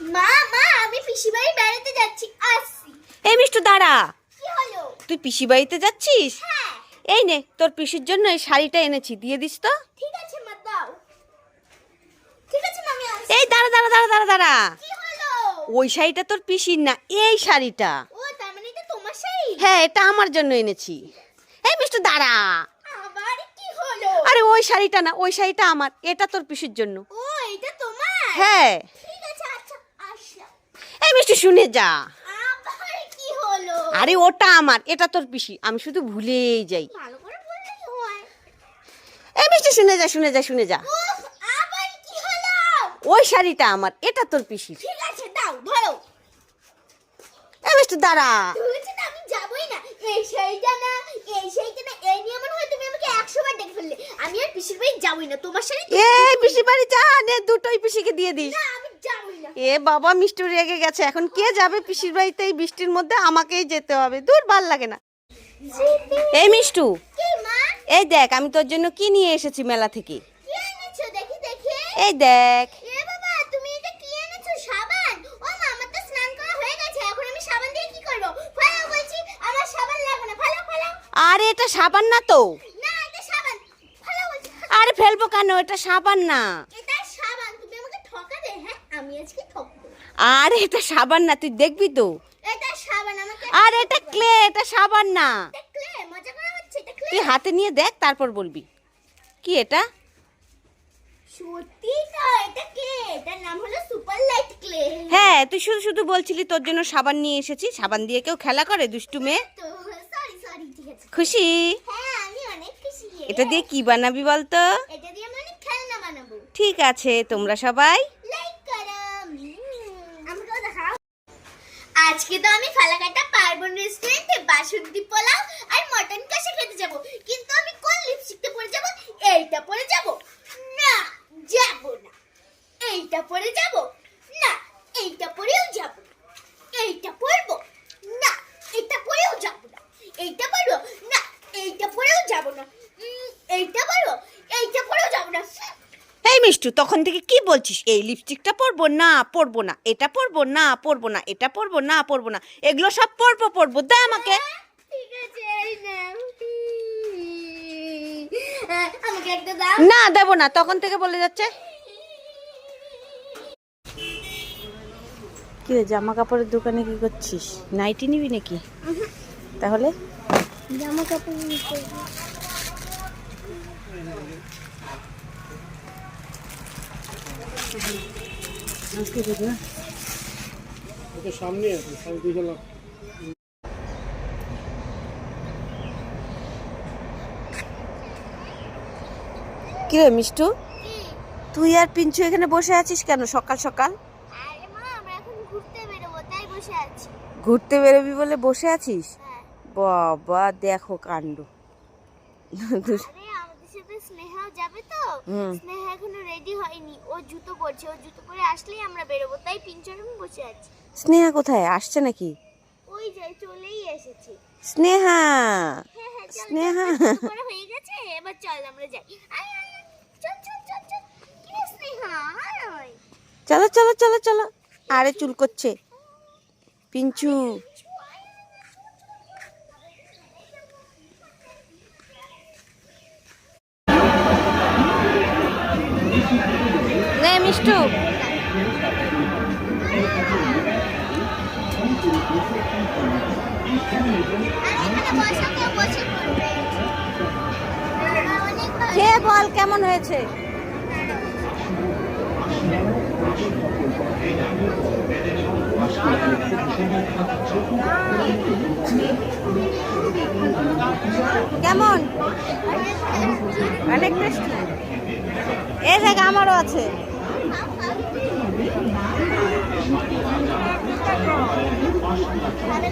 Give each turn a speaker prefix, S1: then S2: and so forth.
S1: মা মা আমি পিসি বাড়ি বেড়াতে যাচ্ছি আসছি।
S2: এই মিষ্টু দাঁড়া।
S1: কি হলো?
S2: তুই পিসি বাড়িতে যাচ্ছিস?
S1: হ্যাঁ।
S2: এই নে তোর পিসির জন্য এই শাড়িটা এনেছি দিয়ে দিস তো।
S1: ঠিক আছে মা দাও। ঠিক আছে মা আমি
S2: এই দাঁড়া দাঁড়া দাঁড়া দাঁড়া দাঁড়া।
S1: কি হলো?
S2: ওই শাড়িটা তোর পিসির না এই শাড়িটা।
S1: ও তার মানে এটা তোমার শাড়ি?
S2: হ্যাঁ এটা আমার জন্য এনেছি। এই মিষ্টু দাঁড়া।
S1: আবার কি হলো?
S2: আরে ওই শাড়িটা না ওই শাড়িটা আমার এটা তোর পিসির জন্য।
S1: ও এটা তোমার?
S2: হ্যাঁ
S1: ঠিক আছে আচ্ছা আসলাম
S2: এই মিষ্টি শুনে যা। আরে ওটা আমার এটা তোর পিসি। আমি শুধু ভুলেই যাই। এই মিষ্টি শুনে যা শুনে যা শুনে যা। ওই শাড়িটা আমার এটা তোর পিসির।
S1: ঠিক আছে দাও ধরো।
S2: এই মিষ্টি দাঁড়া।
S1: আমি যাবই না। এই সেইটা না এই সেইটা না এই নিয়ে মনে হয় তুমি আমাকে একশো বার ডেকে ফেললে। আমি আর পিসির বাড়ি যাবই না। তোমার
S2: এই পিসি বাড়ি যা নে দুটোই পিসিকে দিয়ে দিস।
S1: না
S2: এ বাবা মিষ্টি রেগে গেছে। এখন কে যাবে পিসির বাড়িতে এই বৃষ্টির মধ্যে? আমাকেই যেতে হবে। দূর ভালো লাগে না। এই মিষ্টু এই দেখ আমি তোর জন্য কি নিয়ে এসেছি মেলা থেকে? এই দেখ। আরে এটা সাবান না তো? আরে ফেলব কেন? এটা সাবান না
S1: এটা সাবান তুমি আমাকে ঠকাবে হ্যাঁ আমি আজকে ঠকবো
S2: আরে এটা সাবান না তুই দেখবি তো।
S1: এটা সাবান আমাকে
S2: আর এটা ক্লে এটা সাবান না।
S1: ক্লে মজা করা হচ্ছে এটা ক্লে।
S2: তুই হাতে নিয়ে দেখ তারপর বলবি। কি এটা?
S1: সত্যি তো এটা ক্লে। এটার নাম হলো সুপার লাইট ক্লে।
S2: হ্যাঁ তুই শুধু শুধু বলছিলি তোর জন্য সাবান নিয়ে এসেছি সাবান দিয়ে কেউ খেলা করে দুষ্টু মেয়ে?
S1: সরি সরি ঠিক আছে।
S2: খুশি?
S1: হ্যাঁ আমি অনেক খুশি।
S2: এটা দিয়ে কি বানাবি বলতো?
S1: এটা দিয়ে আমি খেলনা বানাবো।
S2: ঠিক আছে তোমরা সবাই
S1: আজকে তো আমি ফালাকাটা পার্বণ রেস্টুরেন্টে বাসন্তী পোলাও আর মটন কষা খেতে যাব। কিন্তু আমি কোন লিপস্টিকটা পরে যাব? এইটা পরে যাব? না যাব না। এইটা পরে যাব না এইটা পরেও যাব না এইটা পরবো না এটা পরেও যাব না এইটা পরবো না এইটা পরেও যাব না উম, এইটা পরবো এইটা পরেও যাব না
S2: এই মিষ্টু তখন থেকে কি বলছিস? এই লিপস্টিকটা পরবো না পরবো না এটা পরবো না পরবো না এটা পরবো না পরবো না এগুলো সব পরবো পরবো দে আমাকে। না দেবো না তখন থেকে বলে যাচ্ছে। কি জামা কাপড়ের দোকানে কি করছিস? নাইটি নিবি নাকি? তাহলে?
S1: জামা কাপড়
S3: সামনে আছে
S2: কি রে মিষ্টু? তুই আর পিঞ্চু এখানে বসে আছিস কেন সকাল সকাল?
S1: ঘুরতে বেরোবো
S2: বলে বসে আছিস?
S1: হ্যাঁ।
S2: বাবা দেখো কাণ্ড।
S1: স্নেহাও যাবে তো? স্নেহা এখনও রেডি হয়নি। ও জুতো পরছে ও জুতো পরে আসলেই আমরা বেরোবো। তাই পিঞ্চর আমি বসে আছি।
S2: স্নেহা কোথায়? আসছে নাকি?
S1: ওই যাই চলেই এসেছি।
S2: স্নেহা!
S1: হ্যাঁ হ্যাঁ
S2: স্নেহা।
S1: হয়ে গেছে। এবার চল আমরা যাই। স্নেহা?
S2: চলো চলো চলো চলো। আরে চুল করছে। পিঞ্চু। খেয়ে বল কেমন হয়েছে? কেমন? অনেক টেস্টি এই দেখ আমারও আছে।
S1: ভালো